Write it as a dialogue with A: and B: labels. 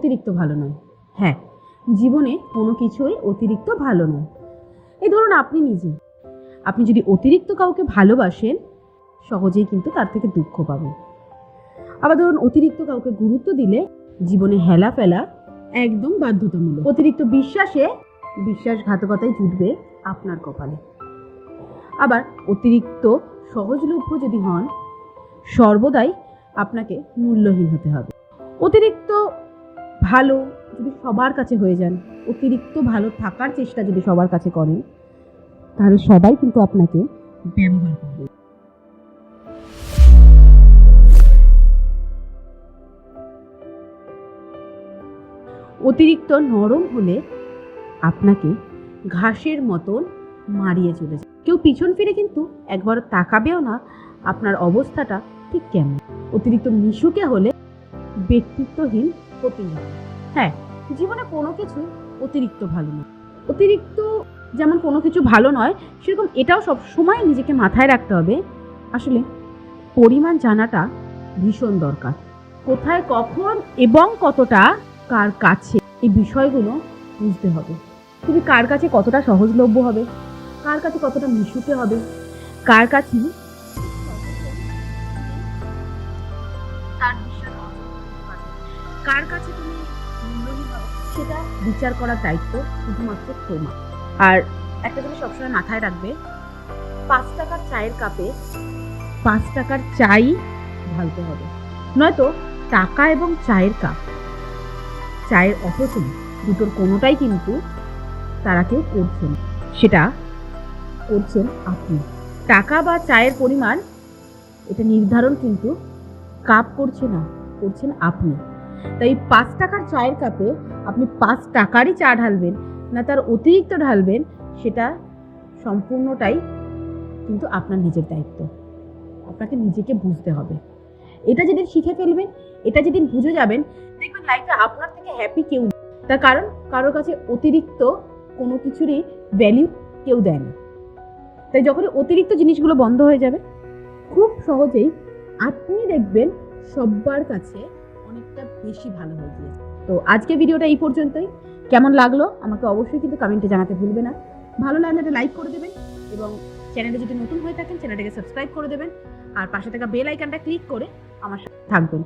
A: অতিরিক্ত ভালো নয়। হ্যাঁ। জীবনে কোনো কিছুই অতিরিক্ত ভালো নয়। এই ধরুন আপনি নিজে। আপনি যদি অতিরিক্ত কাউকে ভালোবাসেন সহজেই কিন্তু তার থেকে দুঃখ পাবেন। আবার ধরুন অতিরিক্ত কাউকে গুরুত্ব দিলে জীবনে হেলা ফেলা একদম বাধ্যতামূলক। অতিরিক্ত বিশ্বাসে বিশ্বাসঘাতকতায় জুটবে আপনার কপালে। আবার অতিরিক্ত সহজলভ্য যদি হন সর্বদাই আপনাকে মূল্যহীন হতে হবে। অতিরিক্ত ভালো যদি সবার কাছে হয়ে যান, অতিরিক্ত ভালো থাকার চেষ্টা যদি সবার কাছে করেন, তাহলে সবাই কিন্তু আপনাকে ব্যবহার করবে। অতিরিক্ত নরম হলে আপনাকে ঘাসের মতন মারিয়ে চলেছে কেউ পিছন ফিরে কিন্তু একবার তাকাবেও না, আপনার অবস্থাটা ঠিক কেমন। অতিরিক্ত মিশুকে হলে ব্যক্তিত্বহীন হতেই হবে হ্যাঁ। জীবনে কোনো কিছু অতিরিক্ত ভালো নয়। অতিরিক্ত যেমন কোনো কিছু ভালো নয় সেরকম এটাও সব সময় নিজেকে মাথায় রাখতে হবে। আসলে পরিমাণ জানাটা ভীষণ দরকার। কোথায় কখন এবং কতটা কার কাছে এই বিষয়গুলো বুঝতে হবে। তুমি কার কাছে কতটা সহজলভ্য হবে? কার কাছে কতটা মিশুকে হবে? কার কাছে কার কাছে তুমি সেটা বিচার করার দায়িত্ব শুধুমাত্র তোমার। আর একটা জিনিস সবসময় মাথায় রাখবে, পাঁচ টাকার চায়ের কাপে পাঁচ টাকার চাই ঢালতে হবে। নয়তো টাকা এবং চায়ের কাপ, চায়ের অপচয় দুটোর কোনোটাই কিন্তু তারা কেউ করছেন সেটা করছেন আপনি। টাকা বা চায়ের পরিমাণ, এটা নির্ধারণ কিন্তু কাপ করছে না, করছেন আপনি। তাই পাঁচ টাকার চায়ের কাপে আপনি পাঁচ টাকারই চা ঢালবেন, না তার অতিরিক্ত ঢালবেন, সেটা সম্পূর্ণটাই কিন্তু আপনার নিজের দায়িত্ব। আপনাকে নিজেকে বুঝতে হবে। এটা যেদিন শিখে ফেলবেন, এটা যেদিন বুঝে যাবেন, দেখবেন লাইফে আপনার থেকে হ্যাপি কেউ। তার কারণ, কারোর কাছে অতিরিক্ত কোনো কিছুরই ভ্যালিউ কেউ দেয় না। তাই যখনই অতিরিক্ত জিনিসগুলো বন্ধ হয়ে যাবে, খুব সহজেই আপনি দেখবেন সব্বার কাছে অনেকটা বেশি ভালো হয়ে গিয়েছে। তো আজকে ভিডিওটা এই পর্যন্তই। কেমন লাগল আমাকে অবশ্যই কিন্তু কমেন্টে জানাতে ভুলবে না। ভালো লাগলে একটা লাইক করে দেবেন এবং চ্যানেলে যদি নতুন হয়ে থাকেন চ্যানেলটাকে সাবস্ক্রাইব করে দেবেন। আর পাশে থাকা বেল আইকনটা ক্লিক করে আমার সাথে থাকবেন।